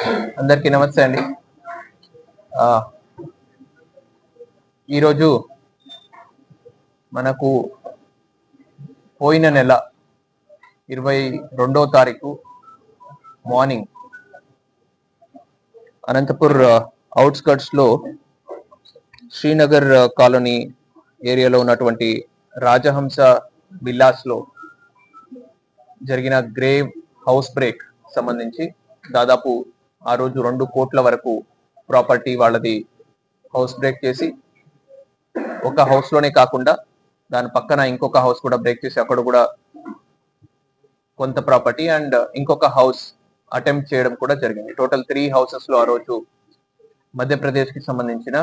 అందరికీ నమస్తే అండి. ఈరోజు మనకు పోయిన నెల ఇరవై రెండో తారీఖు మార్నింగ్ అనంతపూర్ అవుట్స్కట్స్లో శ్రీనగర్ కాలనీ ఏరియాలో ఉన్నటువంటి రాజహంస బిల్లాస్లో జరిగిన గ్రేవ్ హౌస్ బ్రేక్ సంబంధించి దాదాపు ఆ రోజు రెండు కోట్ల వరకు ప్రాపర్టీ వాళ్ళది హౌస్ బ్రేక్ చేసి ఒక హౌస్లోనే కాకుండా దాని పక్కన ఇంకొక హౌస్ కూడా బ్రేక్ చేసి అక్కడ కూడా కొంత ప్రాపర్టీ అండ్ ఇంకొక హౌస్ అటెంప్ట్ చేయడం కూడా జరిగింది. టోటల్ త్రీ హౌసెస్లో ఆ రోజు మధ్యప్రదేశ్కి సంబంధించిన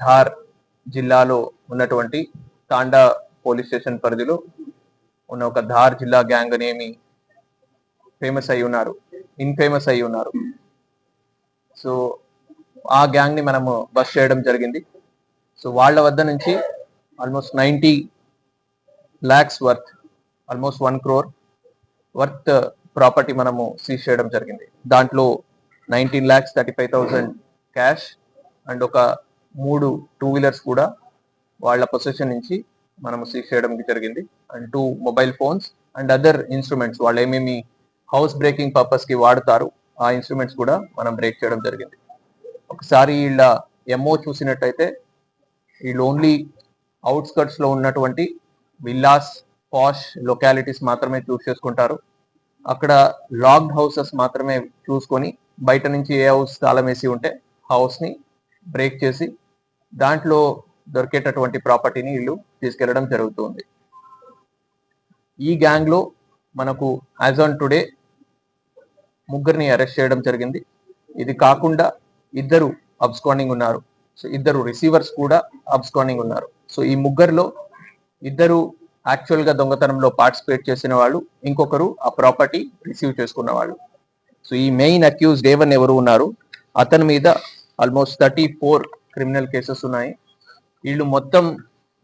ధార్ జిల్లాలో ఉన్నటువంటి తాండా పోలీస్ స్టేషన్ పరిధిలో ఉన్న ఒక ధార్ జిల్లా గ్యాంగ్ అనేమి ఫేమస్ అయి ఉన్నారు ఇన్ఫేమస్ అయి ఉన్నారు. సో ఆ గ్యాంగ్ని మనము బస్ చేయడం జరిగింది. సో వాళ్ళ వద్ద నుంచి almost ninety lakhs worth almost one crore worth property మనము సీజ్ చేయడం జరిగింది. దాంట్లో nineteen lakhs thirty five thousand cash and ఒక మూడు టూ వీలర్స్ కూడా వాళ్ళ పొజిషన్ నుంచి మనము సీజ్ చేయడం జరిగింది. And two mobile phones and other instruments వాళ్ళు ఏమేమి హౌస్ బ్రేకింగ్ పర్పస్కి వాడతారు ఆ ఇన్స్ట్రుమెంట్స్ కూడా మనం బ్రేక్ చేయడం జరిగింది. ఒకసారి వీళ్ళ ఎంఓ చూసినట్టయితే వీళ్ళు ఓన్లీ అవుట్స్కట్స్లో ఉన్నటువంటి విల్లాస్ పాష్ లొకాలిటీస్ మాత్రమే చూస్ చేసుకుంటారు. అక్కడ లాక్డ్ హౌసెస్ మాత్రమే చూసుకొని బయట నుంచి ఏ హౌస్ తాళం వేసి ఉంటే హౌస్ని బ్రేక్ చేసి దాంట్లో దొరికేటటువంటి ప్రాపర్టీని వీళ్ళు తీసుకెళ్ళడం జరుగుతుంది. ఈ గ్యాంగ్లో మనకు యాజ్ ఆన్ టుడే ముగ్గురిని అరెస్ట్ చేయడం జరిగింది. ఇది కాకుండా ఇద్దరు అబ్స్కాండింగ్ ఉన్నారు. సో ఇద్దరు రిసీవర్స్ కూడా అబ్స్కాండింగ్ ఉన్నారు. సో ఈ ముగ్గురులో ఇద్దరు యాక్చువల్గా దొంగతనంలో పార్టిసిపేట్ చేసిన వాళ్ళు ఇంకొకరు ఆ ప్రాపర్టీ రిసీవ్ చేసుకున్న వాళ్ళు. సో ఈ మెయిన్ అక్యూజ్ డేవన్ ఎవరు ఉన్నారు? అతని మీద almost thirty four criminal cases ఉన్నాయి. వీళ్ళు మొత్తం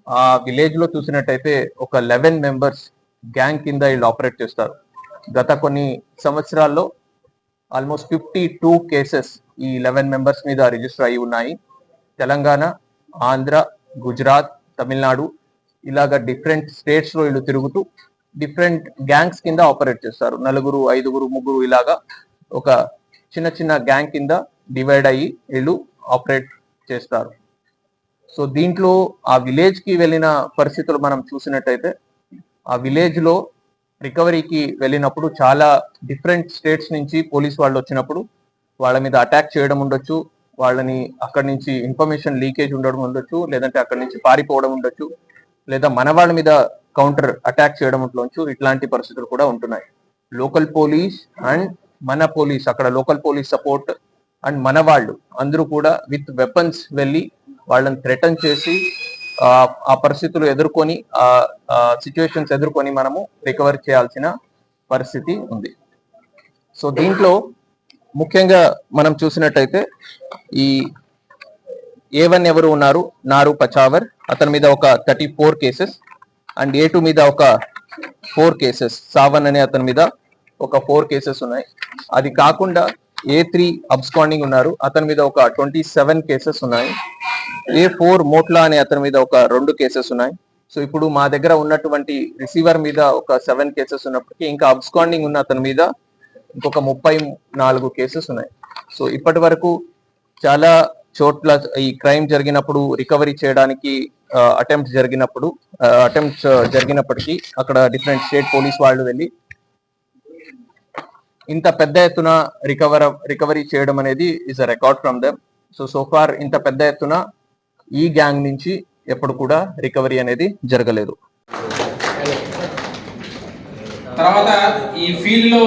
ఆ విలేజ్లో చూసినట్టయితే ఒక లెవెన్ మెంబర్స్ గ్యాంగ్ కింద వీళ్ళు ఆపరేట్ చేస్తారు. గత కొన్ని సంవత్సరాల్లో ఆల్మోస్ట్ ఫిఫ్టీ టూ కేసెస్ ఈ లెవెన్ మెంబర్స్ మీద రిజిస్టర్ అయి ఉన్నాయి. తెలంగాణ ఆంధ్ర గుజరాత్ తమిళనాడు ఇలాగ డిఫరెంట్ స్టేట్స్లో వీళ్ళు తిరుగుతూ డిఫరెంట్ గ్యాంగ్స్ కింద ఆపరేట్ చేస్తారు. నలుగురు ఐదుగురు ముగ్గురు ఇలాగా ఒక చిన్న చిన్న గ్యాంగ్ కింద డివైడ్ అయ్యి వీళ్ళు ఆపరేట్ చేస్తారు. సో దీంట్లో ఆ విలేజ్కి వెళ్ళిన పరిస్థితులు మనం చూసినట్టయితే ఆ విలేజ్లో రికవరీకి వెళ్ళినప్పుడు చాలా డిఫరెంట్ స్టేట్స్ నుంచి పోలీస్ వాళ్ళు వచ్చినప్పుడు వాళ్ళ మీద అటాక్ చేయడం ఉండొచ్చు వాళ్ళని అక్కడి నుంచి ఇన్ఫర్మేషన్ లీకేజ్ ఉండడం ఉండొచ్చు లేదంటే అక్కడి నుంచి పారిపోవడం ఉండొచ్చు లేదా మన వాళ్ళ మీద కౌంటర్ అటాక్ చేయడం ఉండొచ్చు ఇట్లాంటి పరిస్థితులు కూడా ఉంటున్నాయి. లోకల్ పోలీస్ అండ్ మన పోలీస్ అక్కడ లోకల్ పోలీస్ సపోర్ట్ అండ్ మన వాళ్ళు అందరూ కూడా విత్ వెపన్స్ వెళ్ళి వాళ్ళని థ్రెటన్ చేసి ఆ, ఆ పరిస్థితులు ఎదుర్కొని ఆ సిచ్యువేషన్స్ ఎదుర్కొని మనము రికవర్ చేయాల్సిన పరిస్థితి ఉంది. సో దీంట్లో ముఖ్యంగా మనం చూసినట్టయితే ఈ ఏ వన్ ఎవరు ఉన్నారు? నారు పచావర్. అతని మీద ఒక thirty four cases and A two మీద ఒక ఫోర్ కేసెస్ సావన్ అనే అతని మీద ఒక ఫోర్ కేసెస్ ఉన్నాయి. అది కాకుండా ఏ త్రీ అబ్స్కాండింగ్ ఉన్నారు. అతని మీద ఒక ట్వంటీ సెవెన్ కేసెస్ ఉన్నాయి. ఏ ఫోర్ మోట్లా అనే అతని మీద ఒక రెండు కేసెస్ ఉన్నాయి. సో ఇప్పుడు మా దగ్గర ఉన్నటువంటి రిసీవర్ మీద ఒక సెవెన్ కేసెస్ ఉన్నప్పటికీ ఇంకా అబ్స్కాండింగ్ ఉన్న అతని మీద ఇంకొక ముప్పై నాలుగు కేసెస్ ఉన్నాయి. సో ఇప్పటి వరకు చాలా చోట్ల ఈ క్రైమ్ జరిగినప్పుడు రికవరీ చేయడానికి అటెంప్ట్ జరిగినప్పుడు అటెంప్ట్ జరిగినప్పటికీ అక్కడ డిఫరెంట్ స్టేట్ పోలీస్ వాళ్ళు వెళ్ళి ఇంత పెద్ద ఎత్తున రికవర్ రికవరీ చేయడం అనేది is a record from them so so far ఇంత పెద్ద ఎత్తున ఈ గ్యాంగ్ నుంచి ఎప్పుడు కూడా రికవరీ అనేది జరగలేదు. తర్వాత ఈ ఫీల్డ్లో